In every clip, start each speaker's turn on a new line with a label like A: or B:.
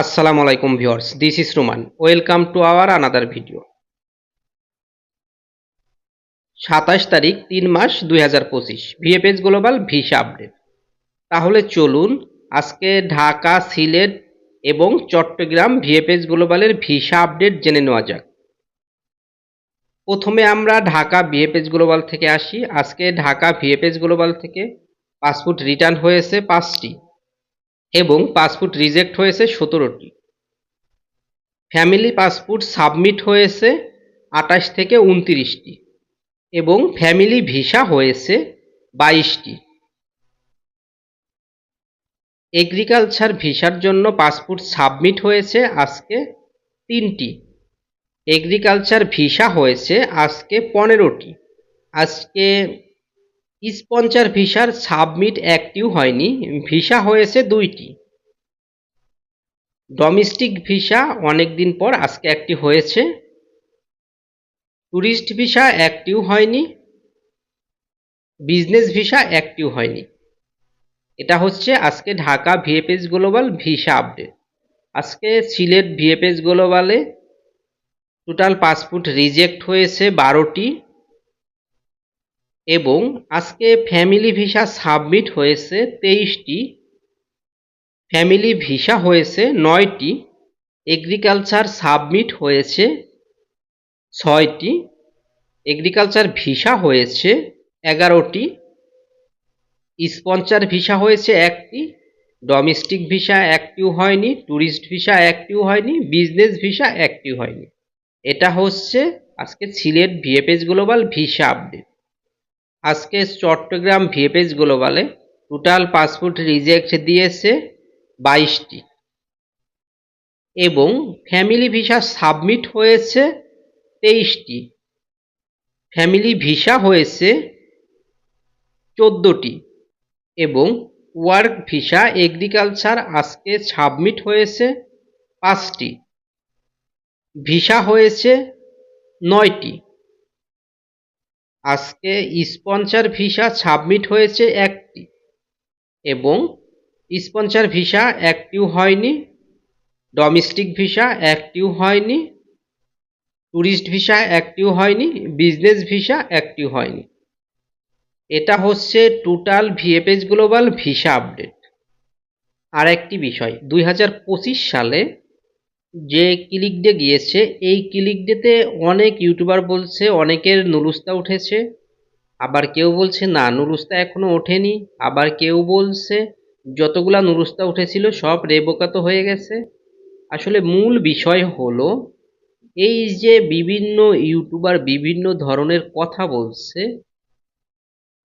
A: আসসালামু আলাইকুম viewers, this is Roman. Welcome to our another video. সাতাশ তারিখ, তিন মাস, দুই হাজার পঁচিশ। VFS global visa update. তাহলে চলুন আজকে ঢাকা, সিলেট এবং চট্টগ্রাম ভিএফএস গ্লোবালের ভিসা আপডেট জেনে নেওয়া যাক। প্রথমে আমরা ঢাকা ভিএফএস গ্লোবাল থেকে আসি। আজকে ঢাকা ভিএফএস গ্লোবাল থেকে পাসপোর্ট রিটার্ন হয়েছে পাঁচটি। এবং পাসপোর্ট রিজেক্ট হয়েছে সতেরোটি। ফ্যামিলি পাসপোর্ট সাবমিট হয়েছে আঠাশ থেকে উনত্রিশটি এবং ফ্যামিলি ভিসা হয়েছে বাইশটি। এগ্রিকালচার ভিসার জন্য পাসপোর্ট সাবমিট হয়েছে আজকে তিনটি। এগ্রিকালচার ভিসা হয়েছে আজকে পনেরোটি। আজকে স্পন্সার ভিসার সাবমিট অ্যাক্টিভ হয়নি। ভিসা হয়েছে দুইটি। ডোমেস্টিক ভিসা অনেক দিন পর আজকে অ্যাক্টিভ হয়েছে। ট্যুরিস্ট ভিসা অ্যাক্টিভ হয়নি। বিজনেস ভিসা অ্যাক্টিভ হয়নি। এটা হচ্ছে আজকে Dhaka VFS global visa update. আজকে সিলেট ভিএফএস গ্লোবালে টোটাল পাসপোর্ট রিজেক্ট হয়েছে বারোটি। এবং আজকে ফ্যামিলি ভিসা সাবমিট হয়েছে তেইশটি। ফ্যামিলি ভিসা হয়েছে নয়টি। এগ্রিকালচার সাবমিট হয়েছে ছয়টি। এগ্রিকালচার ভিসা হয়েছে এগারোটি। স্পন্সার ভিসা হয়েছে একটি। ডোমেস্টিক ভিসা অ্যাক্টিভ হয়নি। ট্যুরিস্ট ভিসা অ্যাক্টিভ হয়নি। বিজনেস ভিসা অ্যাক্টিভ হয়নি। এটা হচ্ছে আজকে Sylhet VFS global visa update আজকে চট্টগ্রাম ভিএফএস গ্লোবালে টোটাল পাসপোর্ট রিজেক্ট দিয়েছে বাইশটি। এবং ফ্যামিলি ভিসা সাবমিট হয়েছে তেইশটি। ফ্যামিলি ভিসা হয়েছে চোদ্দোটি। এবং ওয়ার্ক ভিসা এগ্রিকালচার আজকে সাবমিট হয়েছে পাঁচটি। ভিসা হয়েছে নয়টি। আজকে স্পন্সার ভিসা সাবমিট হয়েছে একটি এবং স্পন্সার ভিসা অ্যাক্টিভ হয়নি ডোমেস্টিক ভিসা অ্যাক্টিভ হয়নি ট্যুরিস্ট ভিসা অ্যাক্টিভ হয়নি বিজনেস ভিসা অ্যাক্টিভ হয়নি। এটা হচ্ছে total VFS global visa update আর একটি বিষয়, দুই হাজার পঁচিশ সালে যে ক্লিক ডে গিয়েছে, এই ক্লিক ডেতে অনেক ইউটিউবার বলছে, অনেকের নুরুস্তা উঠেছে, আবার কেউ বলছে, না, নুরুস্তা এখনও ওঠেনি। আবার কেউ বলছে, যতগুলা নুরুস্তা উঠেছিল, সব রেবোকাত হয়ে গেছে। আসলে মূল বিষয় হলো, এই যে বিভিন্ন ইউটিউবার বিভিন্ন ধরনের কথা বলছে,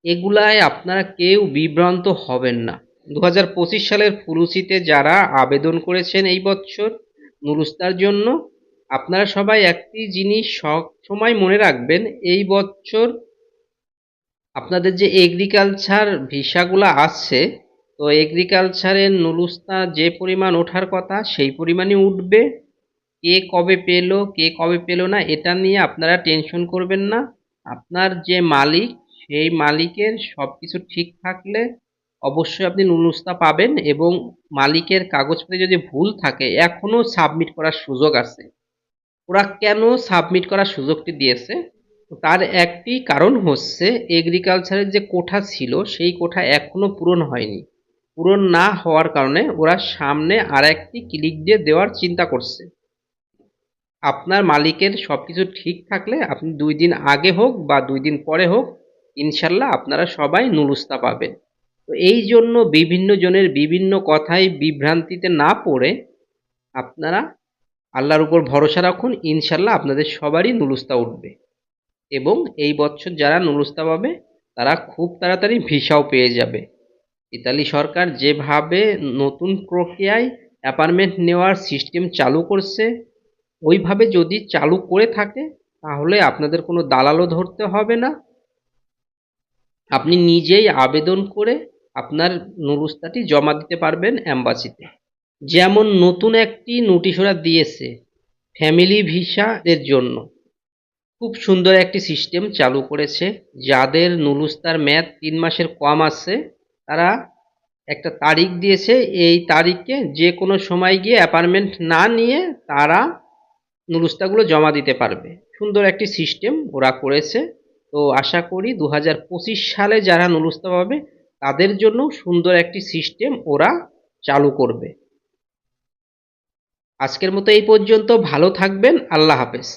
A: এগুলায় আপনারা কেউ বিভ্রান্ত হবেন না। দু হাজার পঁচিশ সালের ফুরুসিতে যারা আবেদন করেছেন এই বছর নুরুস্তার জন্য আপনারা সবাই একটি জিনিস সব সময় মনে রাখবেন, এই বছর আপনাদের যে এগ্রিকালচার ভিসাগুলো আসছে তো এগ্রিকালচারের নুরুস্তা যে পরিমাণ ওঠার কথা সেই পরিমাণই উঠবে। কে কবে পেল, কে কবে পেল না, এটা নিয়ে আপনারা টেনশন করবেন না। আপনার যে মালিক, সেই মালিকের সব কিছু ঠিক থাকলে অবশ্যই আপনি নুনুস্তা পাবেন এবং মালিকের কাগজপত্রে যদি ভুল থাকে এখনও সাবমিট করার সুযোগ আছে। ওরা কেন সাবমিট করার সুযোগটি দিয়েছে? তার একটি কারণ হচ্ছে এগ্রিকালচারের যে কোঠা ছিল, সেই কোঠা এখনও পূরণ হয়নি। পূরণ না হওয়ার কারণে ওরা সামনে আর একটি ক্লিক দিয়ে দেওয়ার চিন্তা করছে। আপনার মালিকের সব কিছু ঠিক থাকলে আপনি দুই দিন আগে হোক বা দুই দিন পরে হোক, ইনশাল্লাহ আপনারা সবাই নুলুস্তা পাবেন। তো এই জন্য বিভিন্ন জনের বিভিন্ন কথায় বিভ্রান্তিতে না পড়ে আপনারা আল্লাহর উপর ভরসা রাখুন, ইনশাল্লাহ আপনাদের সবারই নুলুস্তা উঠবে। এবং এই বছর যারা নুলুস্তা পাবে, তারা খুব তাড়াতাড়ি ভিসাও পেয়ে যাবে। ইতালি সরকার যেভাবে নতুন প্রক্রিয়ায় অ্যাপার্টমেন্ট নেওয়ার সিস্টেম চালু করছে, ওইভাবে যদি চালু করে থাকে, তাহলে আপনাদের কোনো দালালও ধরতে হবে না। আপনি নিজেই আবেদন করে আপনার নুরুস্তাটি জমা দিতে পারবেন অ্যাম্বাসিতে যেমন নতুন একটি নোটিশ ওরা দিয়েছে, ফ্যামিলি ভিসাদের জন্য। খুব সুন্দর একটি সিস্টেম চালু করেছে। যাদের নুলুস্তার ম্যাদ তিন মাসের কম আছে, তারা একটা তারিখ দিয়েছে। এই তারিখে যে কোনো সময় গিয়ে অ্যাপার্টমেন্ট না নিয়ে তারা নুরুস্তাগুলো জমা দিতে পারবে। সুন্দর একটি সিস্টেম ওরা করেছে। তো আশা করি দু হাজার পঁচিশ সালে যারা নুরুস্তা পাবে তাদের জন্য সুন্দর একটি সিস্টেম ওরা চালু করবে। আজকের মতো এই পর্যন্ত, ভালো থাকবেন, আল্লাহ হাফেজ।